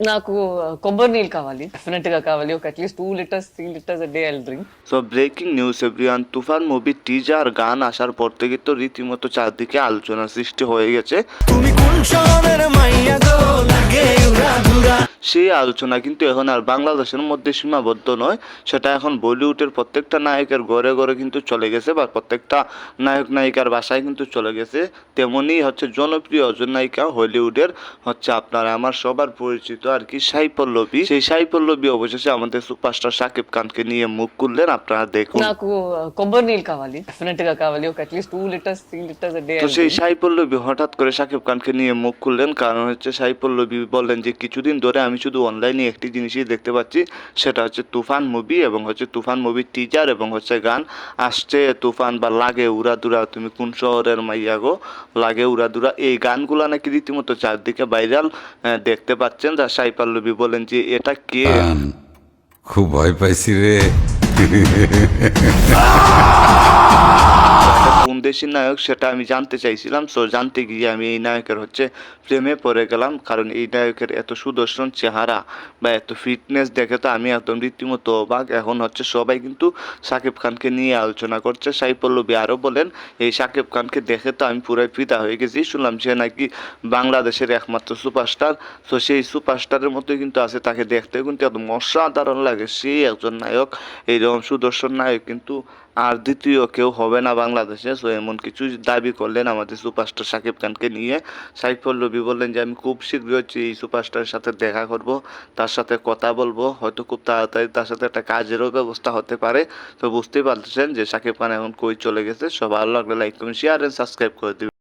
నాకు ఆ, కొబ్బరి నీళ్ళు కావాలి డెఫినెట్ గా కావాలి ఒక at least two litres three litres day I drink so breaking news everyone Toofan movie teaser গান আসার পর থেকে তো রীতিমতো চারদিকে আলোচনার সৃষ্টি হয়ে গেছে তুমি কোন শহরের মাইয়া গো লাগে উড়াধুরা সেই আলোচনা কিন্তু এখন আর বাংলাদেশের মধ্যে সীমাবদ্ধ নয়। সেটা এখন বলিউডের প্রত্যেকটা নায়কের ঘরে ঘরে কিন্তু চলে গেছে বা প্রত্যেকটা নায়ক নায়িকার বাসায় কিন্তু চলে গেছে। তেমনই হচ্ছে জনপ্রিয় অজন নায়িকা হলিউডের হচ্ছে আপনার আমার সবার পরিচিত আর কি সাই পল্লবী সেই সাই পল্লবী অবশেষে আমাদের সুপারস্টার সাকিব খানকে নিয়ে মুখ করলেন আপনারা দেখুন। তো সেই সাই পল্লবী হঠাৎ করে সাকিব খানকে নিয়ে মুখ খুললেন। কারণ হচ্ছে সাই পল্লবী বললেন যে কিছুদিন ধরে আমি শুধু অনলাইনে একটি জিনিসই দেখতে পাচ্ছি। সেটা হচ্ছে তুফান মুভি এবং হচ্ছে তুফান মুভির টিজার এবং হচ্ছে গান। আসছে তুফান বা লাগে উড়াদুরা তুমি কোন শহরের মাইয়া গো? লাগে উড়াদুরা। এই গানগুলো নাকি রীতিমতো চারদিকে ভাইরাল দেখতে পাচ্ছেন যা সাই পল্লবী বলেন যে এটা কে? খুব ভয় পাইছি রে। কোন দেশের নায়ক সেটা আমি জানতে চাইছিলাম। সো জানতে গিয়ে আমি এই নায়কের হচ্ছে প্রেমে পড়ে গেলাম। কারণ এই নায়কের এত সুদর্শন চেহারা বা এত ফিটনেস দেখে তো আমি একদম রীতিমতো অবাক। এখন হচ্ছে সবাই কিন্তু সাকিব খানকে নিয়ে আলোচনা করছে। সাই পল্লবী আরও বলেন, এই সাকিব খানকে দেখে তো আমি পুরাই ফিদা হয়ে গেছি। শুনলাম সে নাকি বাংলাদেশের একমাত্র সুপারস্টার। তো সেই সুপারস্টারের মতোই কিন্তু আছে তাকে দেখতে। কিন্তু একদম অসাধারণ লাগে। সেই একজন নায়ক, এইরকম সুদর্শন নায়ক কিন্তু আর দ্বিতীয় কেউ হবে না বাংলাদেশে। সো এমন কিছু দাবি করলেন আমাদের সুপারস্টার সাকিব খানকে নিয়ে। সাইফ পল্লবী বললেন যে, আমি খুব শীঘ্রই হচ্ছে এই সুপারস্টারের সাথে দেখা করব। তার সাথে কথা বলব। হয়তো খুব তাড়াতাড়ি তার সাথে একটা কাজেরও ব্যবস্থা হতে পারে। তো বুঝতেই পারতেছেন যে, সাকিব খান এখন কই চলে গেছে। সব ভালো লাগলে like comment share and subscribe করে দিবেন।